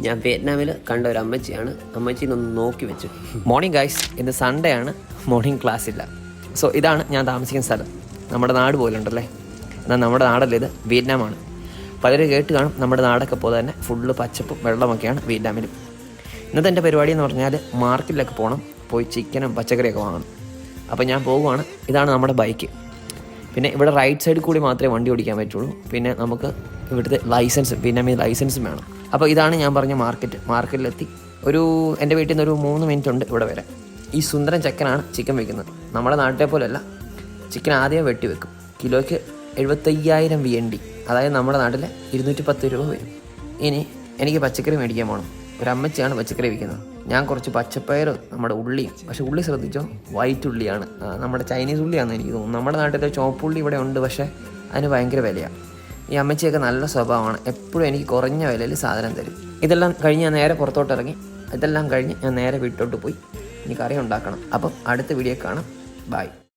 ഞാൻ വിയറ്റ്നാമിൽ കണ്ട ഒരു അമ്മച്ചിയാണ്. അമ്മച്ചി ഒന്ന് നോക്കി വെച്ചു. മോർണിംഗ് ഗൈസ് ഇന്ന് സൺഡേ ആണ്. മോർണിംഗ് ക്ലാസ് ഇല്ല. സോ ഇതാണ് ഞാൻ താമസിക്കുന്ന സ്ഥലം. നമ്മുടെ നാട് പോലുണ്ടല്ലേ? എന്നാൽ നമ്മുടെ നാടല്ല ഇത്? വിയറ്റ്നാമാണ് പലരും കേട്ട് കാണും നമ്മുടെ നാടൊക്കെ പോലെ തന്നെ ഫുള്ള് പച്ചപ്പും വെള്ളമൊക്കെയാണ് വിയറ്റ്നാമിലും ഇന്നത്തെ എന്റെ പരിപാടി എന്ന് പറഞ്ഞാൽ മാർക്കറ്റിലൊക്കെ പോകണം പോയി ചിക്കനും പച്ചക്കറിയൊക്കെ വാങ്ങണം. അപ്പോൾ ഞാൻ പോവുകയാണ് ഇതാണ് നമ്മുടെ ബൈക്ക് പിന്നെ ഇവിടെ റൈറ്റ് സൈഡിൽ കൂടി മാത്രമേ വണ്ടി ഓടിക്കാൻ പറ്റുള്ളൂ. പിന്നെ നമുക്ക് ഇവിടുത്തെ ലൈസൻസ് പിന്നെ ലൈസൻസും വേണം. അപ്പോൾ ഇതാണ് ഞാൻ പറഞ്ഞ മാർക്കറ്റ് മാർക്കറ്റിലെത്തി ഒരു എന്റെ വീട്ടിൽ നിന്ന് ഒരു മൂന്ന് മിനിറ്റ് ഉണ്ട് ഇവിടെ വരെ ഈ സുന്ദരൻ ചിക്കനാണ് ചിക്കൻ വെക്കുന്നത്. നമ്മുടെ നാട്ടിലെ പോലെയല്ല. ചിക്കൻ ആദ്യം വെട്ടി വെക്കും. കിലോയ്ക്ക് എഴുപത്തയ്യായിരം വി എൻ ഡി അതായത് നമ്മുടെ നാട്ടിൽ ഇരുന്നൂറ്റി പത്ത് രൂപ വരും. ഇനി എനിക്ക് പച്ചക്കറി മേടിക്കാൻ പോകണം ഒരു അമ്മച്ചിയാണ് പച്ചക്കറി വിൽക്കുന്നത്. ഞാൻ കുറച്ച് പച്ചപ്പയറും നമ്മുടെ ഉള്ളി പക്ഷേ ഉള്ളി ശ്രദ്ധിച്ചോ? വൈറ്റ് ഉള്ളിയാണ്. നമ്മുടെ ചൈനീസ് ഉള്ളിയാണെന്ന് എനിക്ക് തോന്നുന്നു. നമ്മുടെ നാട്ടിലെ ചുവപ്പുള്ളി ഇവിടെ ഉണ്ട് പക്ഷേ അതിന് ഭയങ്കര വിലയാണ് ഈ അമ്മച്ചിയൊക്കെ നല്ല സ്വഭാവമാണ്. എപ്പോഴും എനിക്ക് കുറഞ്ഞ വിലയിൽ സാധനം തരും. ഇതെല്ലാം കഴിഞ്ഞ് ഞാൻ നേരെ പുറത്തോട്ട് ഇറങ്ങി. ഇതെല്ലാം കഴിഞ്ഞ് ഞാൻ നേരെ വീട്ടിലോട്ട് പോയി. എനിക്ക് കറി ഉണ്ടാക്കണം അപ്പം അടുത്ത വീഡിയോ കാണാം. ബൈ